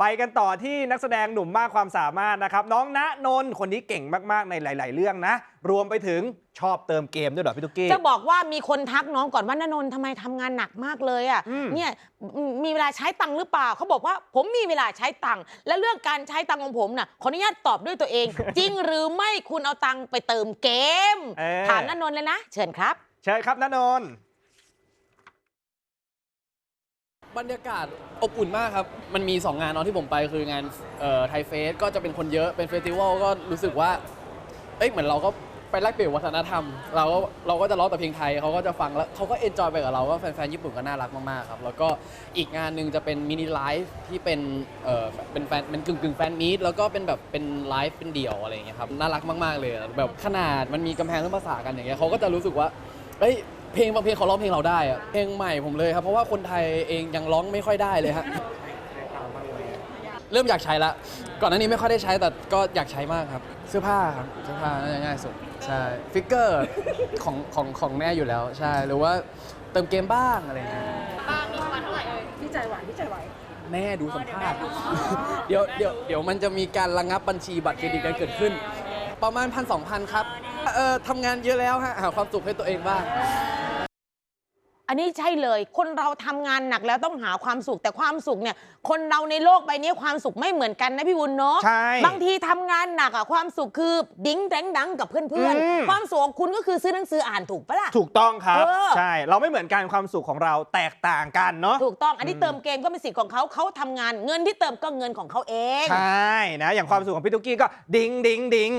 ไปกันต่อที่นักแสดงหนุ่มมากความสามารถนะครับ น้องณนนท์คนนี้เก่งมากๆในหลาย ๆ เรื่องนะ รวมไปถึงชอบเติมเกมด้วยเหรอพี่ตุ๊กกี้ จะบอกว่ามีคนทักน้องก่อนว่านนนท์ทำไมทำงานหนักมากเลยอะอืม เนี่ยมมีเวลาใช้ตังค์หรือเปล่าเขาบอกว่าผมมีเวลาใช้ตังค์และเรื่องการใช้ตังค์ของผมน่ะขออนุญาตตอบด้วยตัวเอง จริงหรือไม่คุณเอาตังค์ไปเติมเกม เออถามนนนท์เลยนะ เชิญครับ เชิญครับณนนท์ บรรยากาศอบอุ่นมากครับ มันมี 2 งานเนาะที่ผมไปคืองานไทยเฟสก็จะเป็นคนเยอะเป็นเฟสติวัลก็รู้สึกว่า เอ้ยเหมือนเราก็ไปแลกเปลี่ยนวัฒนธรรม เราก็เราก็จะร้องแต่เพลงไทยเขาก็จะฟังแล้วเขาก็เอนจอยไปกับเราว่าแฟนๆญี่ปุ่นก็น่ารักมากๆครับ แล้วก็อีกงานหนึ่งจะเป็นมินิไลฟ์ที่เป็นเออเป็นแฟนเป็นกึ่งกึ่งแฟนมีตแล้วก็เป็นแบบเป็นไลฟ์เป็นเดี่ยวอะไรอย่างเงี้ยครับน่ารักมากๆเลยแบบขนาดมันมีกำแพงเรื่องภาษากันอย่างเงี้ยเขาก็จะรู้สึกว่าเฮ้ย เพลงบางเพลงเขาร้องเพลงเราได้อะเพลงใหม่ผมเลยครับ เพราะว่าคนไทยเองยังร้องไม่ค่อยได้เลยฮะเริ่มอยากใช้ละ ก่อนหน้านี้ไม่ค่อยได้ใช้แต่ก็อยากใช้มากครับ เสื้อผ้าครับเสื้อผ้าน่าจะง่ายสุดใช่ฟิกเกอร์ของของของแม่อยู่แล้วใช่หรือว่าเติมเกมบ้างอะไรอย่างเงี้ยพี่ใจไหวพี่ใจไหวแม่ดูสัมภาษณ์เดี๋ยวเดี๋ยวเดี๋ยวมันจะมีการระงับบัญชีบัตรเครดิตกันเกิดขึ้น ประมาณพันสองพันครับเออทำงานเยอะแล้วฮะหาความสุขให้ตัวเองบ้าง อันนี้ใช่เลย คนเราทำงานหนักแล้วต้องหาความสุข แต่ความสุขเนี่ย คนเราในโลกใบนี้ความสุขไม่เหมือนกันนะพี่วุ้นเนาะ ใช่ บางทีทำงานหนักอะความสุขคือดิ้งแดงดังกับเพื่อนอืม ๆ ความสุขของคุณก็คือซื้อหนังสืออ่านถูกปะล่ะ ถูกต้องครับ เออ ใช่ เราไม่เหมือนกันความสุขของเราแตกต่างกันเนาะ ถูกต้อง อันนี้อืม เติมเกมก็เป็นสิทธิ์ของเขาเขาทำงานเงินที่เติมก็เงินของเขาเอง ใช่นะ อย่างความสุขของพี่ตุ๊กกี้ก็ดิงดิงดิง